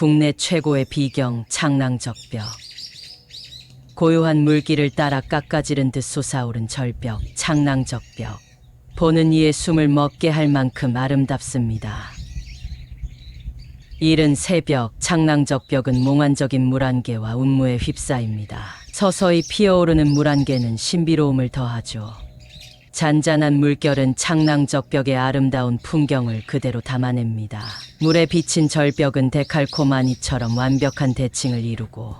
국내 최고의 비경 창랑적벽. 고요한 물길을 따라 깎아지른 듯 솟아오른 절벽 창랑적벽. 보는 이의 숨을 먹게 할 만큼 아름답습니다. 이른 새벽 창랑적벽은 몽환적인 물안개와 운무에 휩싸입니다. 서서히 피어오르는 물안개는 신비로움을 더하죠. 잔잔한 물결은 창랑적벽의 아름다운 풍경을 그대로 담아냅니다. 물에 비친 절벽은 데칼코마니처럼 완벽한 대칭을 이루고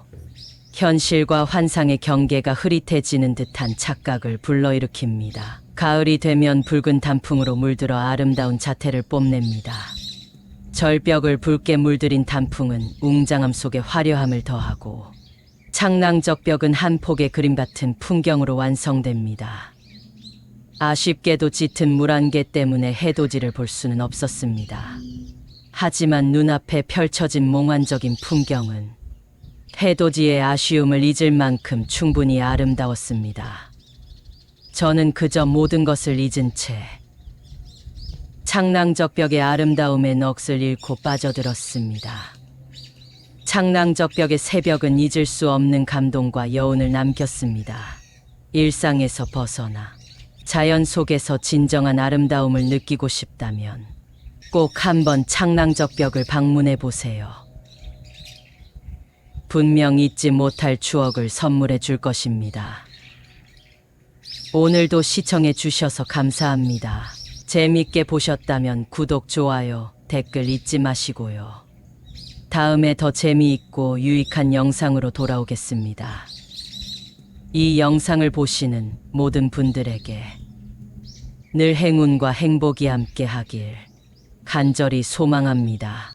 현실과 환상의 경계가 흐릿해지는 듯한 착각을 불러일으킵니다. 가을이 되면 붉은 단풍으로 물들어 아름다운 자태를 뽐냅니다. 절벽을 붉게 물들인 단풍은 웅장함 속에 화려함을 더하고 창랑적벽은 한 폭의 그림 같은 풍경으로 완성됩니다. 아쉽게도 짙은 물안개 때문에 해돋이를 볼 수는 없었습니다. 하지만 눈앞에 펼쳐진 몽환적인 풍경은 해돋이의 아쉬움을 잊을 만큼 충분히 아름다웠습니다. 저는 그저 모든 것을 잊은 채 창랑적벽의 아름다움에 넋을 잃고 빠져들었습니다. 창랑적벽의 새벽은 잊을 수 없는 감동과 여운을 남겼습니다. 일상에서 벗어나 자연 속에서 진정한 아름다움을 느끼고 싶다면 꼭 한번 창랑적 벽을 방문해 보세요. 분명 잊지 못할 추억을 선물해 줄 것입니다. 오늘도 시청해 주셔서 감사합니다. 재밌게 보셨다면 구독, 좋아요, 댓글 잊지 마시고요. 다음에 더 재미있고 유익한 영상으로 돌아오겠습니다. 이 영상을 보시는 모든 분들에게 늘 행운과 행복이 함께 하길 간절히 소망합니다.